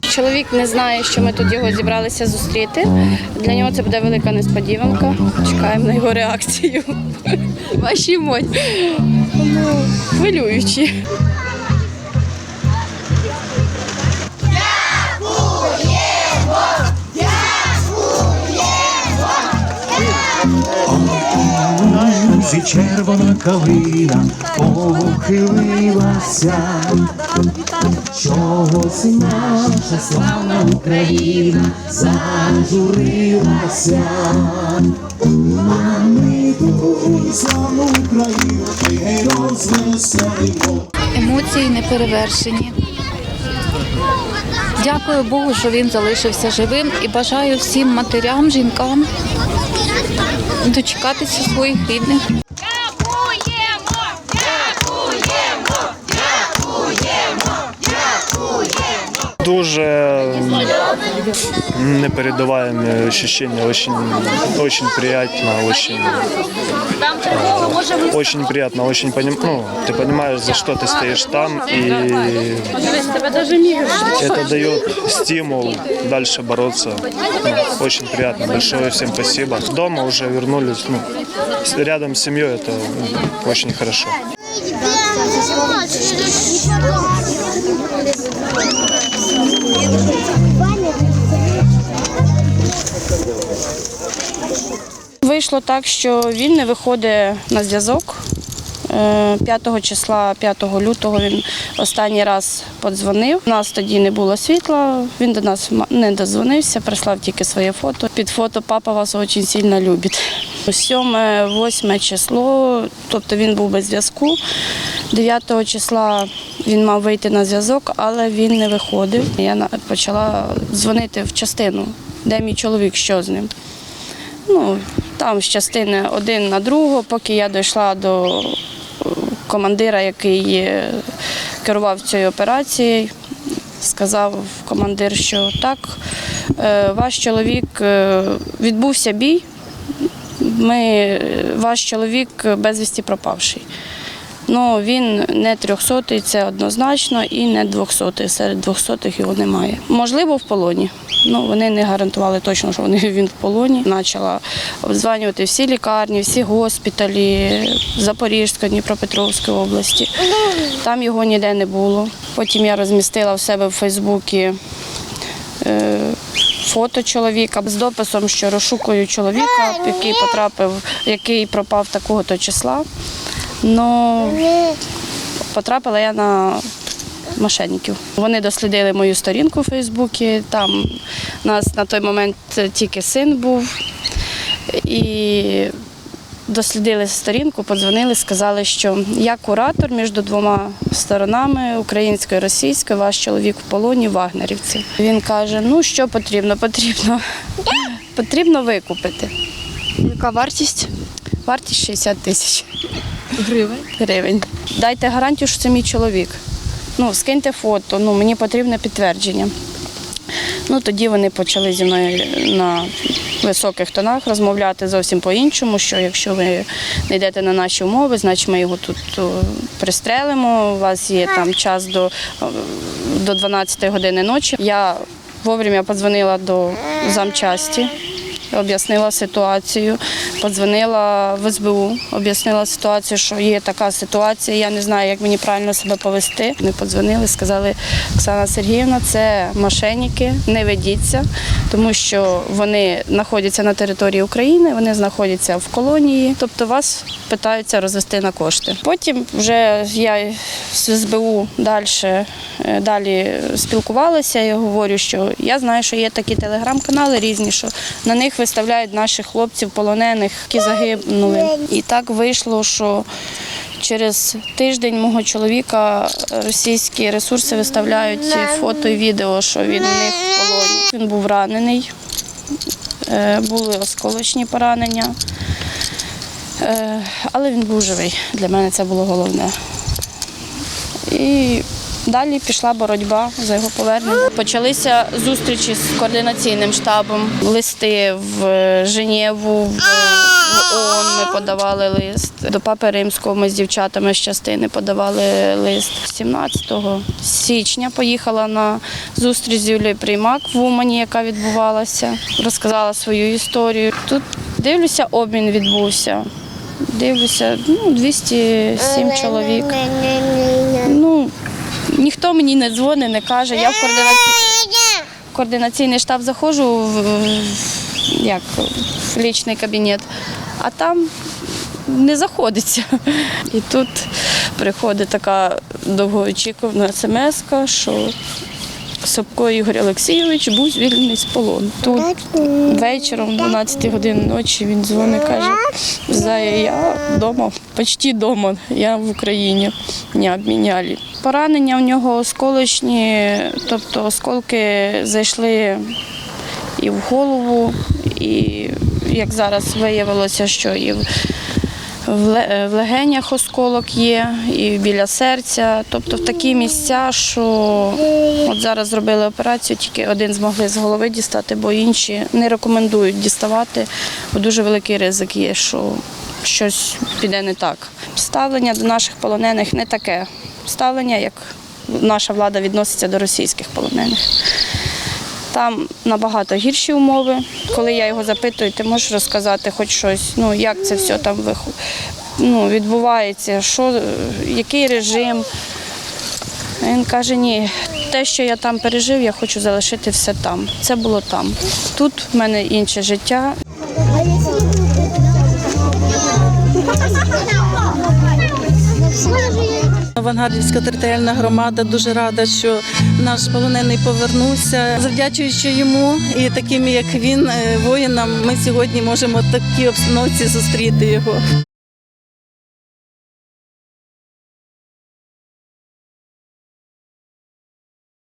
Чоловік не знає, що ми тут його зібралися зустріти. Для нього це буде велика несподіванка. Чекаємо на його реакцію. Ваші емоції. Ну. На червона калина похилилася, чогось наша славна Україна зажурилася. А ми ту славну Україну розвеселимо. Емоції не перевершені. Дякую Богу, що він залишився живим і бажаю всім матерям, жінкам дочекатися своїх рідних. Дуже непередаваемые ощущения, очень, очень приятно, очень, очень приятно, очень поним, ну, ты понимаешь, за что ты стоишь там, и это дает стимул дальше бороться. Ну, очень приятно, большое всем спасибо. Дома уже вернулись, ну, рядом с семьей, это ну, очень хорошо. Вийшло так, що він не виходить на зв'язок. Е, 5 числа, 5 лютого він останній раз подзвонив. У нас тоді не було світла, він до нас не дозвонився, прислав тільки своє фото. Під фото папа вас дуже сильно любить. 7-8 число, тобто він був без зв'язку. 9 числа він мав вийти на зв'язок, але він не виходив. Я почала дзвонити в частину, де мій чоловік, що з ним. Ну, там з частини один на другу, поки я дійшла до е, командира, який керував цією операцією. Сказав командир, що так, е, ваш чоловік е, відбувся бій. Ми, ваш чоловік безвісті пропавший. Ну, він не трьохсотий, це однозначно, і не двохсотий. Серед двохсотих його немає. Можливо, в полоні. Ну, вони не гарантували точно, що вони, він в полоні. Почала обдзванювати всі лікарні, всі госпіталі Запорізької, Дніпропетровської області. Там його ніде не було. Потім я розмістила в себе в Фейсбуці е, фото чоловіка з дописом, що розшукую чоловіка, який потрапив, який пропав такого-то числа. Ну, потрапила я на мошенників. Вони дослідили мою сторінку у Фейсбуці. Там у нас на той момент тільки син був. І дослідили сторінку, подзвонили, сказали, що я куратор між двома сторонами українською і російською, ваш чоловік в полоні, вагнерівці. Він каже: ну що потрібно? Потрібно, потрібно викупити. Яка вартість? Вартість 60 тисяч гривень. гривень. Дайте гарантію, що це мій чоловік. Ну, скиньте фото, ну, мені потрібне підтвердження. Ну, тоді вони почали зі мною на високих тонах розмовляти зовсім по-іншому, що якщо ви не йдете на наші умови, значить ми його тут пристрелимо. У вас є там час до, до 12 години ночі. Я вовремя подзвонила до замчасті. Об'яснила ситуацію, подзвонила в СБУ, об'яснила ситуацію, що є така ситуація, я не знаю, як мені правильно себе повести. Вони подзвонили, сказали, Оксана Сергіївна, це мошенники, не ведіться, тому що вони знаходяться на території України, вони знаходяться в колонії, тобто вас питаються розвести на кошти. Потім вже я з СБУ далі, далі спілкувалася і говорю, що я знаю, що є такі телеграм-канали різні, що на них виставляють наших хлопців, полонених, які загинули. І так вийшло, що через тиждень мого чоловіка російські ресурси виставляють фото і відео, що він у них в полоні. Він був ранений, е, були осколочні поранення. Е, Але він був живий. Для мене це було головне. І далі пішла боротьба за його повернення. Почалися зустрічі з координаційним штабом, листи в Женєву, в ООН ми подавали лист. До Папи Римського ми з дівчатами з частини подавали лист. 17 січня поїхала на зустріч з Юлією Приймак в Умані, яка відбувалася. Розказала свою історію. Тут дивлюся, обмін відбувся. Дивлюся, ну, 207 чоловік. Ніхто мені не дзвонить, не каже. Я в координації координаційний штаб заходжу в, як, в лічний кабінет, а там не заходиться. І тут приходить така довгоочікувана смс, що Собко Ігор Олексійович був звільнений з полону. Тут вечором, 12 годин ночі, він дзвонить, каже, я вдома, почти вдома, я в Україні, мене обміняли. Поранення в нього осколочні, тобто осколки зайшли і в голову, і як зараз виявилося, що і в легенях осколок є, і біля серця, тобто в такі місця, що от зараз зробили операцію, тільки один змогли з голови дістати, бо інші не рекомендують діставати, бо дуже великий ризик є, що щось піде не так. Ставлення до наших полонених не таке. Ставлення, як наша влада відноситься до російських полонених. Там набагато гірші умови. Коли я його запитую, ти можеш розказати хоч щось, ну як це все там ну, відбувається, що, який режим. Він каже, ні, те, що я там пережив, я хочу залишити все там. Це було там. Тут в мене інше життя. Авангардівська територіальна громада дуже рада, що наш полонений повернувся. Завдячуючи йому і таким, як він, е, воїнам, ми сьогодні можемо в такій обстановці зустріти його.